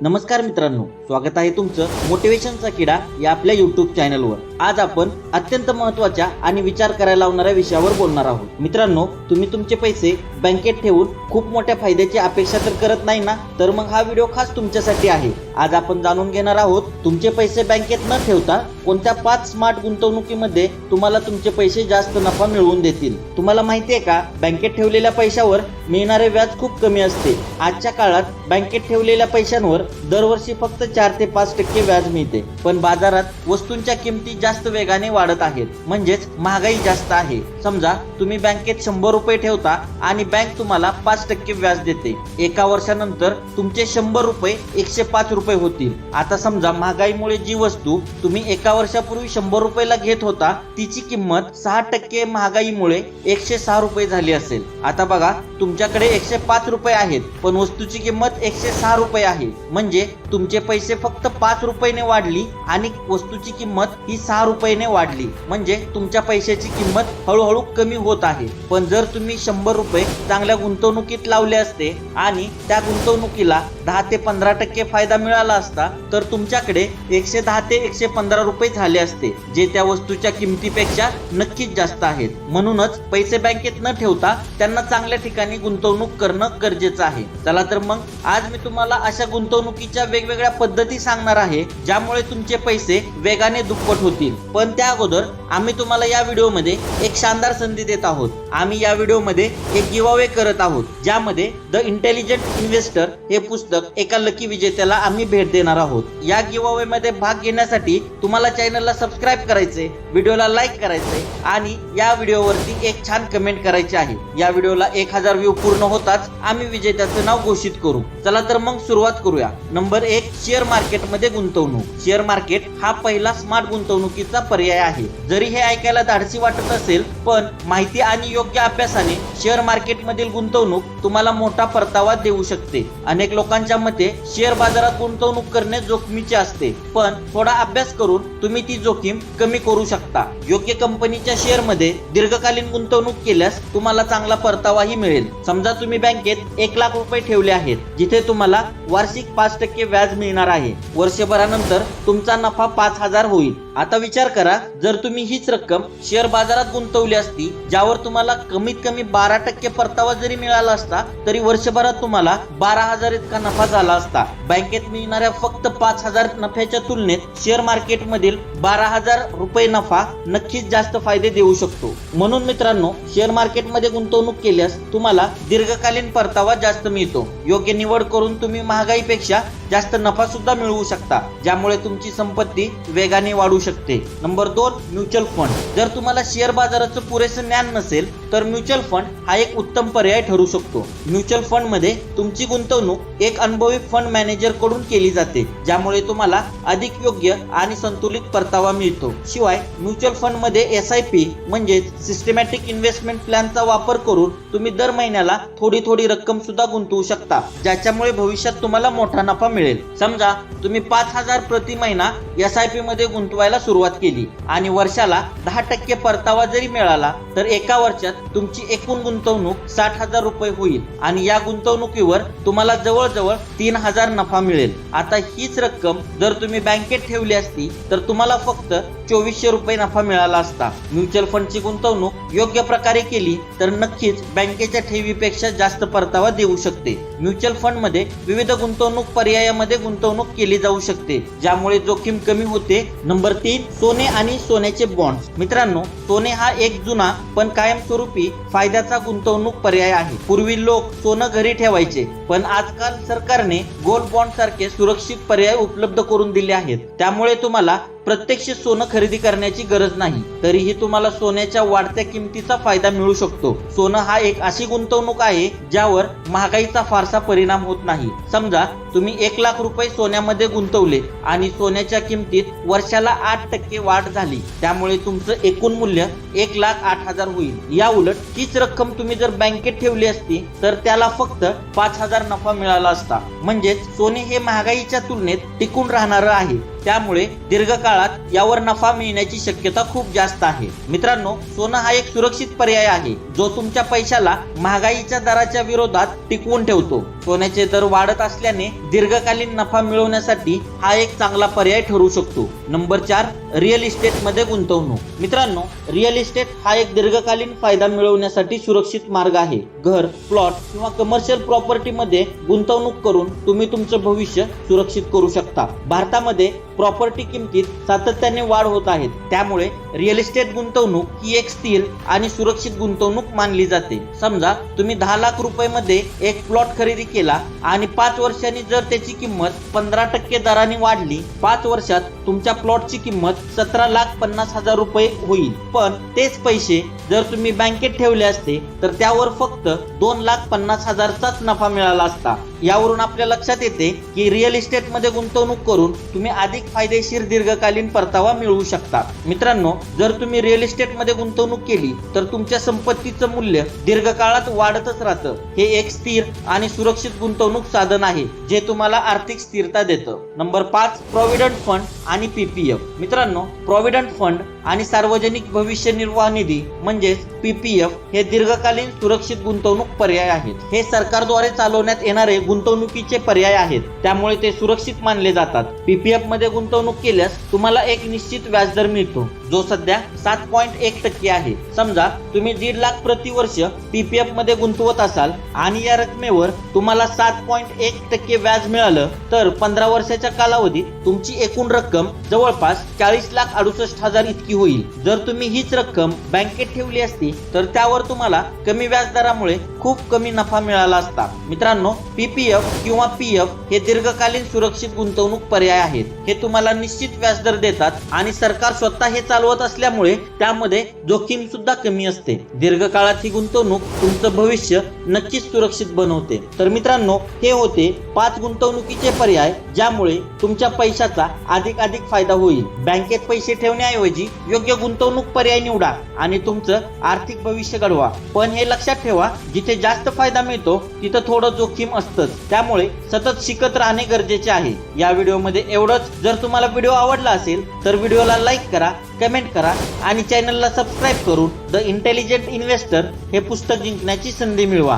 नमस्कार मित्रांनो स्वागत आहे तुमचं मोटिवेशनचा किडा या आपल्या युट्यूब चॅनलवर आज आपण अत्यंत महत्त्वाच्या आणि विचार करायला लावणाऱ्या विषयावर बोलणार आहोत. मित्रांनो तुम्ही तुमचे पैसे बँकेत ठेवून खूप मोठ्या फायद्याची अपेक्षा तर करत नाही ना? तर मग हा व्हिडिओ खास तुमच्यासाठी आहे. आज आपण जाणून घेणार आहोत तुमचे पैसे बँकेत न ठेवता कोणत्या पाच स्मार्ट गुंतवणुकीमध्ये तुम्हाला तुमचे पैसे जास्त नफा मिळवून देतील? तुम्हाला माहिती आहे का बँकेत ठेवलेल्या पैशावर मिळणारे व्याज खूप कमी असते. आजच्या काळात बँकेत ठेवलेल्या पैशांवर दरवर्षी फक्त चार ते पाच टक्के व्याज मिळते. पण बाजारात वस्तूंच्या किमती जास्त वेगाने वाढत आहेत. म्हणजेच महागाई जास्त आहे. समजा तुम्ही बँकेत शंभर रुपये ठेवता आणि बँक तुम्हाला पाच टक्के व्याज देते. एका वर्षानंतर तुमचे शंभर रुपये एकशे पाच रुपये होतील. आता समजा महागाईमुळे जी वस्तू तुम्ही एका वर्षापूर्वी शंभर रुपयाला घेत होता तिची किंमत सहा टक्के महागाईमुळे एकशे सहा रुपये झाली असेल. आता बघा तुमच्याकडे एकशे पाच रुपये आहेत पण वस्तूची किंमत एकशे सहा रुपये आहे. म्हणजे तुमचे पैसे फक्त पाच रुपयाने वाढली आणि वस्तूची किंमत ही सहा रुपयाने वाढली. म्हणजे तुमच्या पैशाची किंमत हळूहळू कमी होत आहे. पण जर तुम्ही शंभर रुपये चांगल्या गुंतवणुकीत लावले असते आणि त्या गुंतवणुकीला दहा ते पंधरा टक्के फायदा मिळाला असता तर तुमच्याकडे एकशे दहा ते एकशे पंधरा रुपये झाले असते जे त्या वस्तूच्या किमतीपेक्षा नक्कीच जास्त आहेत. म्हणूनच पैसे बँकेत न ठेवता त्यांना चांगल्या ठिकाणी गुंतवणूक करणं गरजेचं आहे. चला तर मग आज मी तुम्हाला अशा गुंतवणुकीच्या वेगवेगळ्या पद्धती सांगणार आहे ज्यामुळे तुमचे पैसे वेगाने दुप्पट होतील. पण त्या अगोदर आम्ही तुम्हाला या व्हिडिओमध्ये एक शानदार संधी देत आहोत. आम्ही या व्हिडिओमध्ये एक गिवावे करत आहोत ज्यामध्ये द इंटेलिजंट इन्व्हेस्टर हे पुस्तक एका लकी विजेत्याला आम्ही भेट देणार आहोत. या गिवावे मध्ये भाग घेण्यासाठी तुम्हाला चॅनलला सबस्क्राईब करायचे व्हिडिओला लाईक करायचे आणि या व्हिडिओवरती एक छान कमेंट करायची आहे. या व्हिडिओला एक हजार व्ह्यू पूर्ण होताच आम्ही विजेत्याचं नाव घोषित करू. चला तर मग सुरुवात करूया. नंबर एक शेअर मार्केटमध्ये गुंतवणूक. शेअर मार्केट हा पहिला स्मार्ट गुंतवणुकीचा पर्याय आहे. जरी हे ऐकायला धाडसी वाटत असेल पण माहिती आणि योग्य अभ्यासाने शेअर मार्केटमधील गुंतवणूक तुम्हाला मोठा परतावा देऊ शकते. अनेक लोकांच्या मते शेअर बाजारात गुंतवणूक करणे जोखमीचे असते पण थोडा अभ्यास करून तुम्ही ती जोखीम कमी करू शकता. योग्य कंपनीच्या शेअरमध्ये दीर्घकालीन गुंतवणूक केल्यास तुम्हाला चांगला परतावाही मिळेल. समजा तुम्ही बँकेत एक लाख रुपये ठेवले आहेत जिथे तुम्हाला वार्षिक पाच टक्के व्याज मिळणार आहे. वर्षभरानंतर तुमचा नफा पाच हजार होईल. आता विचार करा जर तुम्ही हीच रक्कम शेअर बाजारात गुंतवली असती ज्यावर तुम्हाला कमीत कमी बारा टक्के परतावा जरी मिळाला असता तरी वर्षभरात तुम्हाला बारा हजार इतका नफा झाला असता. बँकेत मिळणाऱ्या फक्त पाच हजार नफ्याच्या तुलनेत शेअर मार्केट मधील बारा हजार रुपये नफा नक्कीच जास्त फायदे देऊ शकतो. म्हणून मित्रांनो शेअर मार्केटमध्ये गुंतवणूक केल्यास तुम्हाला दीर्घकालीन परतावा जास्त मिळतो. योग्य निवड करून तुम्ही महागाईपेक्षा जास्त नफा सुद्धा मिळवू शकता ज्यामुळे तुमची संपत्ती वेगाने वाढू शकते. नंबर दोन म्युच्युअल फंड जर तुम्हाला शेअर बाजाराचं पुरेसं ज्ञान नसेल तर म्युच्युअल फंड हा एक उत्तम पर्याय ठरू शकतो. म्युच्युअल फंडमध्ये तुमची गुंतवणूक एक अनुभवी फंड मॅनेजरकडून केली जाते ज्यामुळे तुम्हाला अधिक योग्य आणि संतुलित परतावा मिळतो. शिवाय म्युच्युअल फंडमध्ये एस आय पी म्हणजेच सिस्टमॅटिक इन्व्हेस्टमेंट प्लॅनचा वापर करून तुम्ही दर महिन्याला थोडी थोडी रक्कम सुद्धा गुंतवू शकता ज्याच्यामुळे भविष्यात तुम्हाला मोठा नफा मिळेल. समजा तुम्ही पाच हजार प्रति महिना एस आय पी मध्ये गुंतवायला सुरुवात केली आणि वर्षाला दहा टक्के परतावा जरी मिळाला तर एका वर्षात तुमची एकूण गुंतवणूक साठ हजार रुपये होईल आणि या गुंतवणुकीवर तुम्हाला जवळजवळ तीन हजार नफा मिळेल. आता हीच रक्कम जर तुम्ही बँकेत ठेवली असती तर तुम्हाला फक्त चोवीसशे रुपये नफा मिळाला असता. म्युच्युअल फंडची गुंतवणूक योग्य प्रकारे केली तर नक्कीच बँकेच्या ठेवीपेक्षा जास्त परतावा देऊ शकते. म्युच्युअल फंडमध्ये विविध गुंतवणूक पर्यायामध्ये गुंतवणूक केली जाऊ शकते ज्यामुळे जोखीम कमी होते. नंबर तीन सोने आणि सोन्याचे बॉन्ड मित्रांनो सोने हा एक जुना पण कायमस्वरूपी फायद्याचा गुंतवणूक पर्याय आहे. पूर्वी लोक सोनं घरी ठेवायचे पण आजकाल सरकारने गोल्ड बॉन्ड सारखे सुरक्षित पर्याय उपलब्ध करून दिले आहेत. त्यामुळे तुम्हाला प्रत्यक्ष सोनं खरेदी करण्याची गरज नाही. तरीही तुम्हाला सोन्याच्या वाढत्या किमतीचा फायदा मिळू शकतो. सोनं हा एक अशी गुंतवणूक आहे ज्यावर महागाईचा फारसा परिणाम होत नाही. समजा तुम्ही एक लाख रुपये सोन्यामध्ये गुंतवले आणि सोन्याच्या किमतीत वर्षाला आठ टक्के वाढ झाली. त्यामुळे तुमचं एकूण मूल्य एक लाख आठ हजार होईल. या उलट तीच रक्कम तुम्ही जर बँकेत ठेवली असती तर त्याला फक्त पाच हजार नफा मिळाला असता. म्हणजेच सोने हे महागाईच्या तुलनेत टिकून राहणारं आहे. त्यामुळे दीर्घकाळात यावर नफा मिळण्याची शक्यता खूप जास्त आहे. मित्रांनो सोनं हा एक सुरक्षित पर्याय आहे जो तुमच्या पैशाला महागाईच्या दराच्या विरोधात टिकवून ठेवतो. सोन्याचे दर वाढत असल्याने दीर्घकालीन नफा मिळवण्यासाठी हा एक चांगला पर्याय ठरू शकतो. नंबर चार रिअल इस्टेटमध्ये गुंतवणूक. मित्रांनो रिअल इस्टेट हा एक दीर्घकालीन फायदा मिळवण्यासाठी सुरक्षित मार्ग आहे. घर प्लॉट किंवा कमर्शियल प्रॉपर्टी मध्ये गुंतवणूक करून तुम्ही तुमचं भविष्य सुरक्षित करू शकता. भारतामध्ये प्रॉपर्टी किमतीत सातत्याने वाढ होत आहेत त्यामुळे रिअल इस्टेट गुंतवणूक ही एक स्थिर आणि सुरक्षित गुंतवणूक मानली जाते. समजा तुम्ही दहा लाख रुपये मध्ये एक प्लॉट खरेदी केला आणि पाच वर्षांनी जर त्याची किंमत पंधरा टक्के दराने वाढली पाच वर्षात तुमच्या प्लॉटची किंमत सतरा लाख पन्नास हजार रुपये होईल. पण तेच पैसे जर तुम्ही बँकेत ठेवले असते तर त्यावर फक्त दोन लाख पन्नास हजारचाच नफा मिळाला असता. यावरून आपल्या लक्षात येते की रिअल इस्टेटमध्ये गुंतवणूक करून तुम्ही अधिक फायदेशीर दीर्घकालीन परतावा मिळवू शकता. मित्रांनो जर तुम्ही रिअल इस्टेटमध्ये गुंतवणूक केली तर तुमच्या संपत्तीचं मूल्य दीर्घकाळात वाढतच राहतं. हे एक स्थिर आणि सुरक्षित गुंतवणूक साधन आहे जे तुम्हाला आर्थिक स्थिरता देतं. नंबर पाच प्रॉव्हिडंट फंड आणि पीपीएफ मित्रांनो प्रॉव्हिडंट फंड आणि सार्वजनिक भविष्य निर्वाह निधी म्हणजेच पीपीएफ हे दीर्घकालीन सुरक्षित गुंतवणूक पर्याय आहेत. हे सरकारद्वारे चालवण्यात येणारे गुंतवणुकीचे पर्याय आहेत. त्यामुळे ते सुरक्षित मानले जातात. पीपीएफमध्ये गुंतवणूक केल्यास तुम्हाला एक निश्चित व्याजदर मिळतो. जो सध्या सात पॉईंट एक टक्के आहे. समजा तुम्ही दीड लाख प्रतिवर्ष पीपीएफमध्ये गुंतवत असाल आणि या रकमेवर तुम्हाला सात पॉईंट एक टक्के व्याज मिळालं तर पंधरा वर्षाच्या कालावधीत तुमची एकूण रक्कम जवळपास चाळीस लाख अडुसष्ट हजार इतकी होईल. जर तुम्ही हीच रक्कम बँकेत ठेवली असती तर त्यावर तुम्हाला कमी व्याजदरामुळे खूप कमी नफा मिळाला असता. मित्रांनो पीपीएफ किंवा पीएफ हे दीर्घकालीन सुरक्षित गुंतवणूक पर्याय आहेत. हे तुम्हाला निश्चित व्याजदर देतात आणि सरकार स्वतः हे चालवत असल्यामुळे त्यामध्ये जोखीम सुद्धा कमी असते. दीर्घकाळात ही गुंतवणूक तुमचं भविष्य नक्कीच सुरक्षित बनवते. तर मित्रांनो हे होते पाच गुंतवणुकीचे पर्याय ज्यामुळे तुमच्या पैशाचा अधिक अधिक फायदा होईल. बँकेत पैसे ठेवण्याऐवजी योग्य गुंतवणूक पर्याय निवडा आणि तुमचं आर्थिक भविष्य घडवा. पण हे लक्षात ठेवा जिथे जास्त फायदा मिळतो तिथं थोडं जोखीम असतंच. त्यामुळे सतत शिकत राहणे गरजेचे आहे. या व्हिडिओमध्ये एवढंच. जर तुम्हाला व्हिडिओ आवडला असेल तर व्हिडिओला लाईक करा कमेंट करा आणि चॅनलला सबस्क्राईब करून द इंटेलिजंट इन्व्हेस्टर हे पुस्तक जिंकण्याची संधी मिळवा.